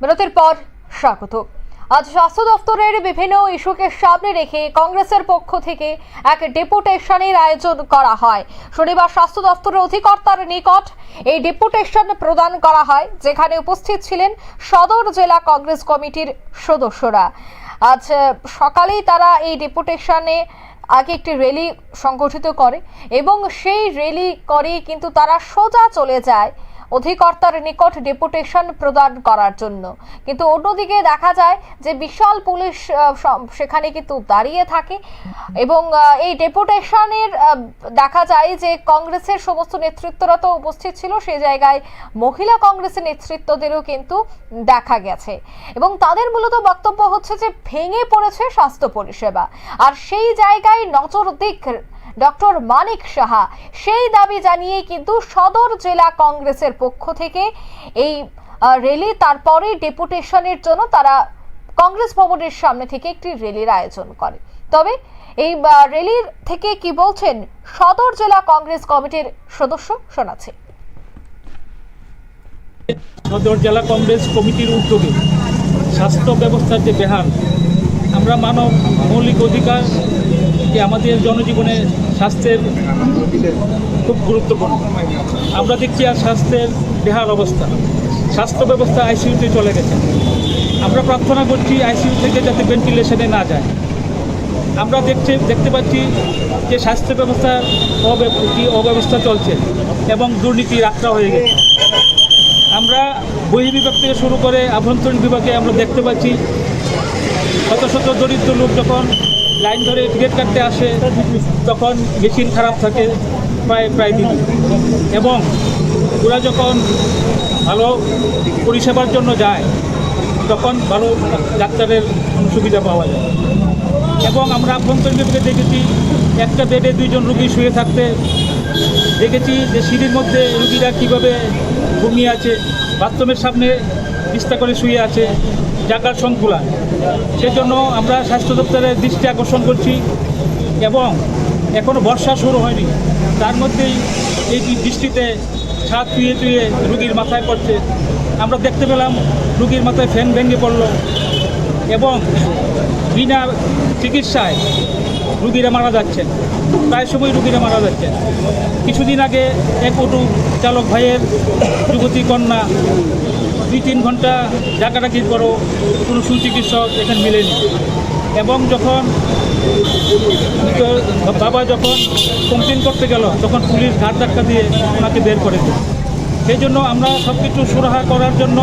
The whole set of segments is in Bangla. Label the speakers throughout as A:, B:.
A: বিরতির পর স্বাগত। আজ স্বাস্থ্য দপ্তরের বিভিন্ন ইস্যুকে সামনে রেখে কংগ্রেসের পক্ষ থেকে এক ডেপুটেশনের আয়োজন করা হয়। শনিবার স্বাস্থ্য দপ্তরের অধিকর্তার নিকট এই ডেপুটেশন প্রদান করা হয়, যেখানে উপস্থিত ছিলেন সদর জেলা কংগ্রেস কমিটির সদস্যরা। আজ সকালেই তারা এই ডেপুটেশনে আগে একটি র্যালি সংগঠিত করে এবং সেই র্যালি করে কিন্তু তারা সোজা চলে যায় অধিকর্তার নিকট ডেপুটেশন প্রদান করার জন্য। কিন্তু অন্যদিকে দেখা যায় যে বিশাল পুলিশ সেখানে কিন্তু দাঁড়িয়ে থাকে এবং এই ডেপুটেশনের দেখা যায় যে কংগ্রেসের সমস্ত নেতৃত্বরা তো উপস্থিত ছিল সেই জায়গায় মহিলা কংগ্রেসের নেতৃত্বদেরও কিন্তু দেখা গেছে। এবং তাদের মূলত বক্তব্য হচ্ছে যে ভেঙে পড়েছে স্বাস্থ্য পরিষেবা। আর সেই জায়গায় নজর দিক ডক্টর মানিক সাহা। সেই দাবি জানিয়ে কিন্তু সদর জেলা কংগ্রেসের পক্ষ থেকে এই র্যালি তারপরে ডেপুটেশনের জন্য তারা কংগ্রেস ভবনের সামনে থেকে একটি র্যালির আয়োজন করে। তবে এই আহ, র্যালির থেকে কি বলছেন সদর জেলা কংগ্রেস কমিটির সদস্য শোনাচ্ছে।
B: সদর জেলা কংগ্রেস কমিটির উদ্যোগে স্বাস্থ্য ব্যবস্থার যে বেহাল আমরা মানব মৌলিক অধিকার যে আমাদের জনজীবনে স্বাস্থ্যের খুব গুরুত্বপূর্ণ। আমরা দেখছি আর স্বাস্থ্যের বেহাল অবস্থা। স্বাস্থ্য ব্যবস্থা আইসিইউতে চলে গেছে। আমরা প্রার্থনা করছি আইসিইউ থেকে যাতে ভেন্টিলেশনে না যায়। আমরা দেখছি, দেখতে পাচ্ছি যে স্বাস্থ্য ব্যবস্থার অব্যব- কি অব্যবস্থা চলছে এবং দুর্নীতি আখড়া হয়ে গেছে। আমরা বহি বিভাগ থেকে শুরু করে আভ্যন্তরীণ বিভাগে আমরা দেখতে পাচ্ছি শত শত দরিদ্র লোক যখন লাইন ধরে টিকিট কাটতে আসে, তখন মেশিন খারাপ থাকে প্রায় প্রায় দিন। এবং ওরা যখন ভালো পরিষেবার জন্য যায়, তখন ভালো ডাক্তারের সুবিধা পাওয়া যায়। এবং আমরা আভ্যন্তরীণ বিভাগে দেখেছি, একটা বেডে দুইজন রুগী শুয়ে থাকতে। দেখেছি যে সিঁড়ির মধ্যে রুগীরা কীভাবে ঘুমিয়ে আছে, বাথরুমের সামনে বিস্তা করে শুয়ে আছে। জায়গার সংকুলা সেজন্য আমরা স্বাস্থ্য দপ্তরের দৃষ্টি আকর্ষণ করছি এবং এখনও বর্ষা শুরু হয়নি। তার মধ্যেই এই বৃষ্টিতে ছাদ তুয়ে তুয়ে রুগীর মাথায় পড়ছে। আমরা দেখতে পেলাম রুগীর মাথায় ফ্যান ভেঙে পড়ল এবং বিনা চিকিৎসায় রুগীরা মারা যাচ্ছেন। প্রায় সময় রুগীরা মারা যাচ্ছেন। কিছুদিন আগে এক অটো চালক ভাইয়ের যুবতী কন্যা দুই তিন ঘণ্টা ডাকাডাকির পরও কোনো সুচিকিৎসক এখানে মিলেনি। এবং যখন বাবা যখন কমপ্লেন করতে গেল, তখন পুলিশ ঘাট ধাক্কা দিয়ে ওনাকে বের করে দিল। সেই জন্য আমরা সব কিছু সুরাহা করার জন্য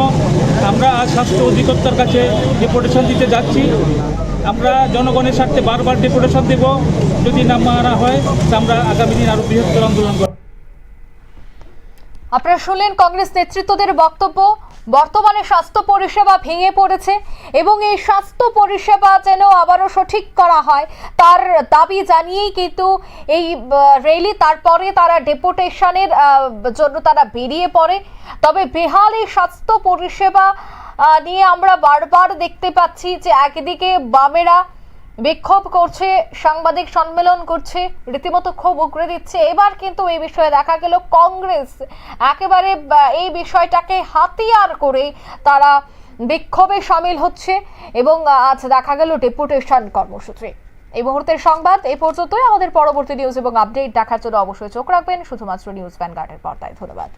B: আমরা আজ স্বাস্থ্য অধিকর্তার কাছে ডেপুটেশন দিতে যাচ্ছি। আমরা জনগণের স্বার্থে বারবার ডেপুটেশন দেব। যদি না মারা হয়, তা আমরা আগামী দিন আরও বৃহত্তর আন্দোলন করব।
A: আপনারা শুনলেন কংগ্রেস নেতৃত্বদের বক্তব্য। বর্তমানে স্বাস্থ্য পরিষেবা ভেঙে পড়েছে এবং এই স্বাস্থ্য পরিষেবা যেন আবারও সঠিক করা হয়, তার দাবি জানিয়েই কিন্তু এই রেলি। তারপরে তারা ডেপুটেশনের জন্য তারা বেরিয়ে পড়ে। তবে বেহাল এই স্বাস্থ্য পরিষেবা নিয়ে আমরা বারবার দেখতে পাচ্ছি যে একদিকে বামেরা বিক্ষোভ করছে, সাংবাদিক সম্মেলন করছে, রীতিমতো ক্ষোভ উগরে দিচ্ছে। এবার কিন্তু এই বিষয়ে দেখা গেল কংগ্রেস। একেবারে এই বিষয়টাকে হাতিয়ার করে তারা বিক্ষোভে সামিল হচ্ছে এবং আজ দেখা গেল ডেপুটেশন কর্মসূচি। এই মুহূর্তের সংবাদ এই পর্যন্তই। আমাদের পরবর্তী নিউজ এবং আপডেট দেখার জন্য অবশ্যই চোখ রাখবেন। শুধুমাত্র নিউজ ভ্যানগার্ডের পর্দায়। ধন্যবাদ।